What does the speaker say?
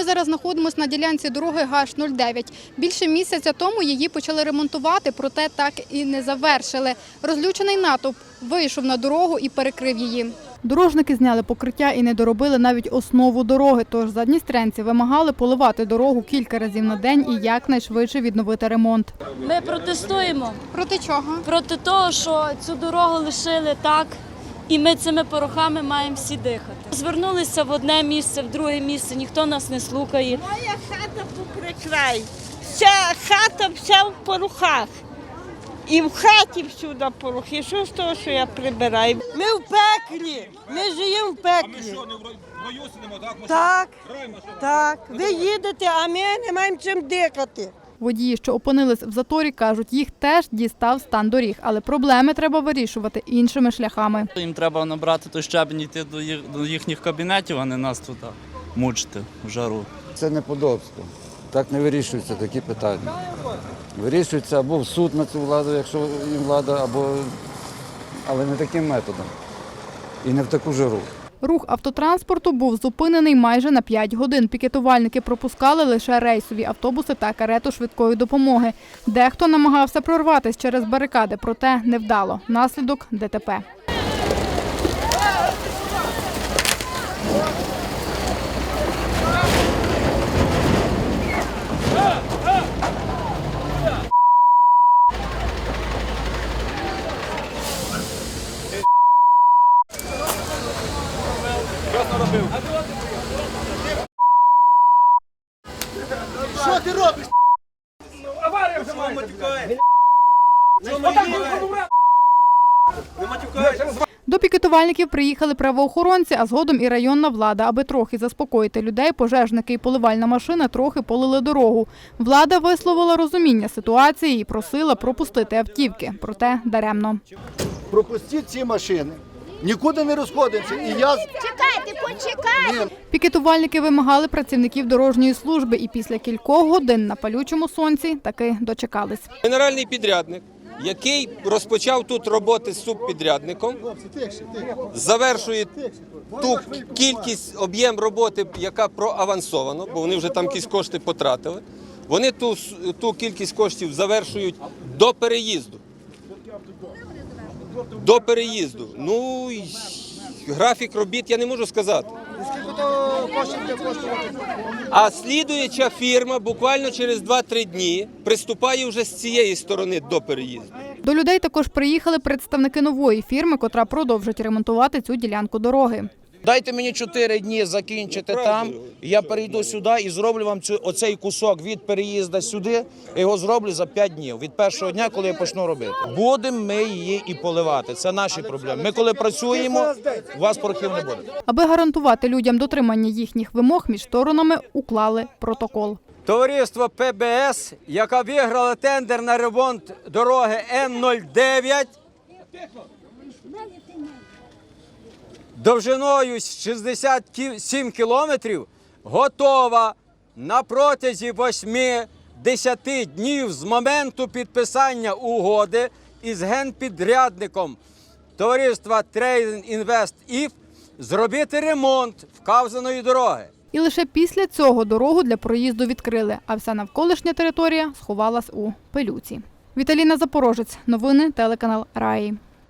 Ми зараз знаходимося на ділянці дороги ГАШ-09. Більше місяця тому її почали ремонтувати, проте так і не завершили. Розлючений натовп вийшов на дорогу і перекрив її. Дорожники зняли покриття і не доробили навіть основу дороги. Тож задністрянці вимагали поливати дорогу кілька разів на день і якнайшвидше відновити ремонт. Ми протестуємо Проти чого? проти того, що цю дорогу лишили так, і ми цими порохами маємо всі дихати. Звернулися в одне місце, в друге місце, ніхто нас не слухає. Моя хата поприкрай. Вся хата вся в порухах. І в хаті всюди порухи. Що з того, що я прибираю? Ми в пеклі. Ми живемо в пеклі. Так, так. Ви їдете, а ми не маємо чим дихати. Водії, що опинились в заторі, кажуть, їх теж дістав стан доріг, але проблеми треба вирішувати іншими шляхами. Їм треба набрати той щебень і йти до, їх, до їхніх кабінетів, а не нас тут мучити в жару. Це неподобство. Так не вирішуються такі питання. Вирішується або в суд на цю владу, якщо їм влада, або але не таким методом. І не в таку жару. Рух автотранспорту був зупинений майже на 5 годин. Пікетувальники пропускали лише рейсові автобуси та карету швидкої допомоги. Дехто намагався прорватися через барикади, проте невдало. Наслідок ДТП. До пікетувальників приїхали правоохоронці, а згодом і районна влада. Аби трохи заспокоїти людей, пожежники і поливальна машина трохи полили дорогу. Влада висловила розуміння ситуації і просила пропустити автівки. Проте даремно. пропустіть ці машини. Нікуди не розходимося. І я Чекайте, почекайте. Пікетувальники вимагали працівників дорожньої служби і після кількох годин на палючому сонці таки дочекались. Генеральний підрядник, який розпочав тут роботи з субпідрядником, завершує ту кількість, об'єм роботи, яка проавансована, бо вони вже там якісь кошти потратили. Вони ту, ту кількість коштів завершують до переїзду. До переїзду. Ну, графік робіт я не можу сказати. А слідуюча фірма буквально через 2-3 дні приступає вже з цієї сторони до переїзду. До людей також приїхали представники нової фірми, котра продовжить ремонтувати цю ділянку дороги. Дайте мені 4 дні закінчити там. Я перейду сюди і зроблю вам цю оцей кусок від переїзду сюди. Я його зроблю за 5 днів від першого дня, коли я почну робити. Будемо ми її і поливати. Це наші проблеми. Ми коли працюємо, у вас порохів не буде. Аби гарантувати людям дотримання їхніх вимог, між сторонами уклали протокол. Товариство ПБС, яка виграла тендер на ремонт дороги Н-09, довжиною 67 кілометрів, готова на протязі 8-10 днів з моменту підписання угоди із генпідрядником товариства Trade Invest IF зробити ремонт вказаної дороги. І лише після цього дорогу для проїзду відкрили, а вся навколишня територія сховалась у пилюці. Віталіна Запорожець. Новини телеканал Раї.